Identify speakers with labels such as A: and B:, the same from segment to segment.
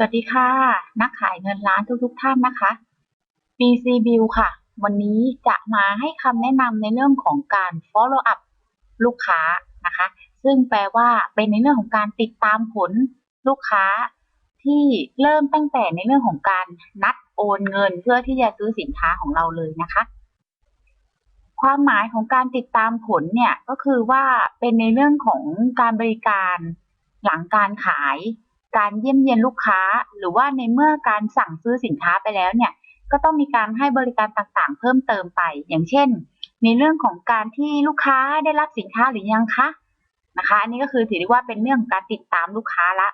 A: สวัสดีค่ะ นักขายเงินล้านทุกๆท่านนะคะ BC Bill ค่ะ วันนี้จะมาให้คำแนะนำในเรื่องของการ follow up ลูกค้านะคะ ซึ่งแปลว่าเป็นในเรื่องของการติดตามผลลูกค้า ที่เริ่มตั้งแต่ในเรื่องของการนัดโอนเงินเพื่อที่จะซื้อสินค้าของเราเลยนะคะ ความหมายของการติดตามผลเนี่ยก็คือว่าเป็นในเรื่องของการบริการหลังการขาย การเยี่ยมเยียนลูกค้า หรือว่าในเมื่อการสั่งซื้อสินค้าไปแล้วเนี่ย ก็ต้องมีการให้บริการต่างๆ เพิ่มเติมไป อย่างเช่น ในเรื่องของการที่ลูกค้าได้รับสินค้าหรือยังคะนะคะ อันนี้ก็คือถือได้ว่าเป็นเรื่องของการติดตามลูกค้าละ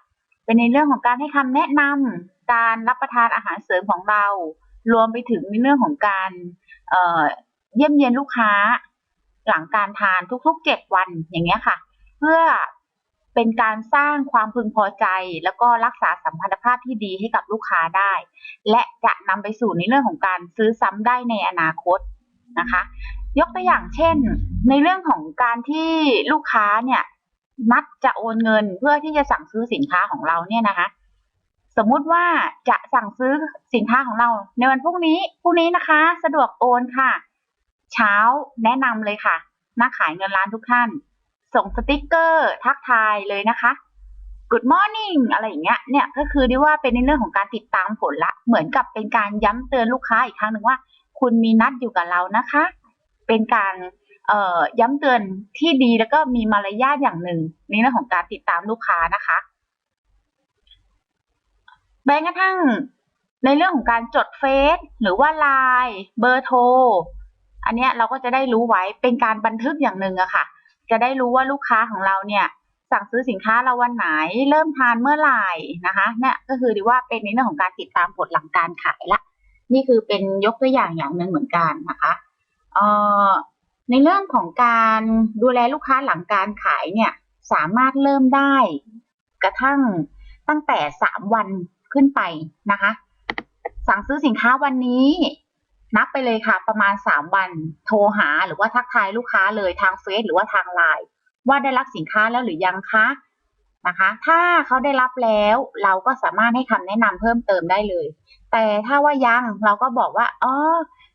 A: เป็นในเรื่องของการให้คำแนะนำการรับประทานอาหารเสริมของเรา รวมไปถึงในเรื่องของการเเยี่ยมเยียนลูกค้า หลังการทานทุกๆ7วันอย่างเงี้ยค่ะ เพื่อ เป็นการสร้างความพึงพอใจ แล้วก็รักษาสัมพันธภาพที่ดีให้กับลูกค้าได้ และจะนำไปสู่ในเรื่องของการซื้อซ้ำได้ในอนาคตนะคะ ยกตัวอย่างเช่น ในเรื่องของการที่ลูกค้าเนี่ยนัดจะโอนเงินเพื่อที่จะสั่งซื้อสินค้าของเราเนี่ยนะคะ สมมุติว่าจะสั่งซื้อสินค้าของเรา ในวันพรุ่งนี้พรุ่งนี้นะคะ สะดวกโอนค่ะ เช้าแนะนำเลยค่ะนักขายเงินล้านทุกท่าน ส่งสติกเกอร์ ทักทายเลยนะคะ Good morning อะไรอย่างเงี้ย เนี่ยก็คือได้ว่าเป็นในเรื่องของการติดตามผลละ เหมือนกับเป็นการย้ำเตือนลูกค้าอีกครั้งหนึ่งว่า คุณมีนัดอยู่กับเรานะคะ เป็นการเอ่อย้ำเตือนที่ดีแล้วก็มีมารยาทอย่างหนึ่งในเรื่องของการติดตามลูกค้านะคะแม้กระทั่งในเรื่องของการจดเฟซหรือว่าไลน์เบอร์โทรอันเนี้ยเราก็จะได้รู้ไว้เป็นการบันทึกอย่างหนึ่งอะค่ะ จะได้รู้ว่าลูกค้าของเราเนี่ยสั่งซื้อสินค้าเราวันไหน เริ่มทานเมื่อไหร่นะคะเนี่ยก็คือดีว่าเป็นในเรื่องของการติดตามผลหลังการขายละ นี่คือเป็นยกตัวอย่างอย่างหนึ่งเหมือนกันนะคะเอ่อในเรื่องของการดูแลลูกค้าหลังการขายเนี่ยสามารถเริ่มได้กระทั่งตั้งแต่สามวันขึ้นไปนะคะ สั่งซื้อสินค้าวันนี้ นับไปเลยค่ะ ประมาณสามวันโทรหาหรือว่าทักทายลูกค้าเลยทางเฟซหรือว่าทางไลน์ว่าได้รับสินค้าแล้วหรือยังคะนะคะ ถ้าเขาได้รับแล้วเราก็สามารถให้คำแนะนำเพิ่มเติมได้เลย แต่ถ้าว่ายังเราก็บอกว่าอ๋อ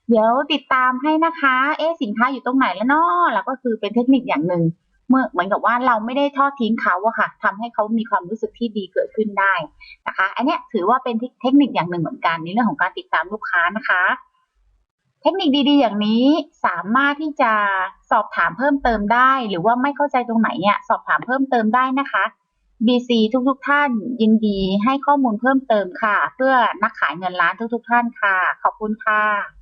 A: เดี๋ยวติดตามให้นะคะ เอ๊สินค้าอยู่ตรงไหนแล้วเนาะแล้วก็คือเป็นเทคนิคอย่างหนึ่งเมื่อเหมือนกับว่าเราไม่ได้ทอดทิ้งเขาอะค่ะทำให้เขามีความรู้สึกที่ดีเกิดขึ้นได้นะคะ อันนี้ถือว่าเป็นเทคนิคอย่างหนึ่งเหมือนกันในเรื่องของการติดตามลูกค้านะคะ เทคนิคดีๆ อย่างนี้สามารถที่จะสอบถามเพิ่มเติมได้ หรือว่าไม่เข้าใจตรงไหนเนี่ยสอบถามเพิ่มเติมได้นะคะ BC ทุกๆทท่านยินดีให้ข้อมูลเพิ่มเติมค่ะ เพื่อนักขายเงินล้านทุกๆท่านค่ะ ขอบคุณค่ะ